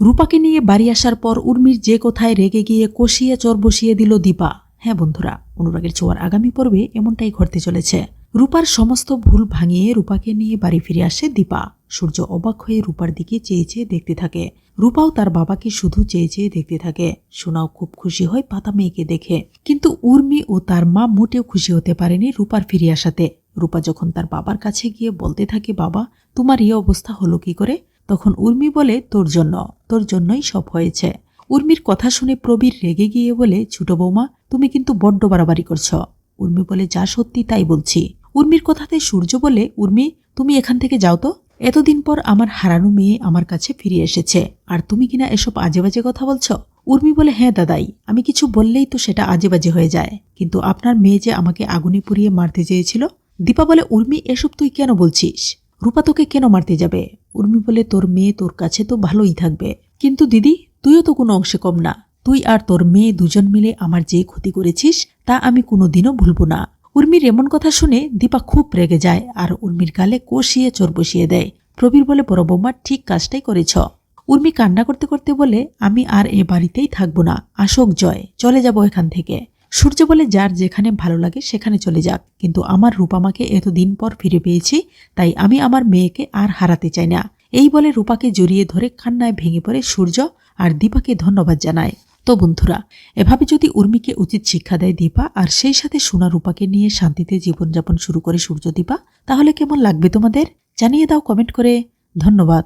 রূপাকে নিয়ে বাড়ি আসার পর উর্মির যে কোথায় রেগে গিয়ে কষিয়ে চর বসিয়ে দিল দীপা। হ্যাঁ বন্ধুরা, অনুরাগের ছোঁয়ার আগামী পর্বে এমনটাই ঘটতে চলেছে। রূপার সমস্ত ভুল ভাঙিয়ে রূপাকে নিয়ে বাড়ি ফিরে আসে দীপা। সূর্য অবাক হয়ে রূপার দিকে চেয়ে চেয়ে দেখতে থাকে। রূপাও তার বাবাকে শুধু চেয়ে চেয়ে দেখতে থাকে। সোনাও খুব খুশি হয় পাতা মেয়েকে দেখে। কিন্তু উর্মি ও তার মা মোটেও খুশি হতে পারেনি রূপার ফিরে আসাতে। রূপা যখন তার বাবার কাছে গিয়ে বলতে থাকে, বাবা, তোমার এই অবস্থা হলো কি করে? তখন উর্মি বলে, তোর জন্য, তোর জন্যই সব হয়েছে। উর্মির কথা শুনে প্রবীর রেগে গিয়ে বলে, ছোট বৌমা, তুমি কিন্তু বড্ড বাড়াবাড়ি করছ। উর্মি বলে, যা সত্যি তাই বলছি। উর্মির কথাতে সূর্য বলে, উর্মি, তুমি এখান থেকে যাও তো। এতদিন পর আমার হারানো মেয়ে আমার কাছে ফিরে এসেছে। আর তুমি কিনা এসব আজে বাজে কথা বলছ? উর্মি বলে হ্যাঁ দাদাই, আমি কিছু বললেই তো সেটা আজে বাজে হয়ে যায়। কিন্তু আপনার মেয়ে যে আমাকে আগুনে পুড়িয়ে মারতে চেয়েছিল? দীপা বলে, উর্মি, এসব তুই কেন বলছিস? রূপা তোকে কেন মারতে যাবে? উর্মি বলে, তোর মেয়ে তোর কাছে তো ভালোই থাকবে। কিন্তু দিদি, তুইও তো কোনো অংশে কম না। তুই আর তোর মেয়ে দুজন মিলে আমার যে ক্ষতি করেছিস, তা আমি কোনোদিনও ভুলব না। উর্মির এমন কথা শুনে দীপা খুব রেগে যায় আর উর্মির গালে কষিয়ে চোর বসিয়ে দেয়। প্রবীর বলে, বড় বৌমা, ঠিক কাজটাই করেছ। উর্মি কান্না করতে করতে বলে, আমি আর এ বাড়িতেই থাকব না। আসক জয়, চলে যাব এখান থেকে। সূর্য বলে যার যেখানে ভালো লাগে সেখানে চলে যাক। কিন্তু আমার রূপামাকে এতদিন পর ফিরে পেয়েছি, তাই আমি আমার মেয়েকে আর হারাতে চাই না। এই বলে রূপাকে জড়িয়ে ধরে কান্নায় ভেঙে পড়ে সূর্য আর দীপাকে ধন্যবাদ জানায়। তো বন্ধুরা, এভাবে যদি উর্মিকে উচিত শিক্ষা দেয় দীপা আর সেই সাথে সোনা রূপাকে নিয়ে শান্তিতে জীবনযাপন শুরু করে সূর্য দীপা, তাহলে কেমন লাগবে তোমাদের? জানিয়ে দাও কমেন্ট করে। ধন্যবাদ।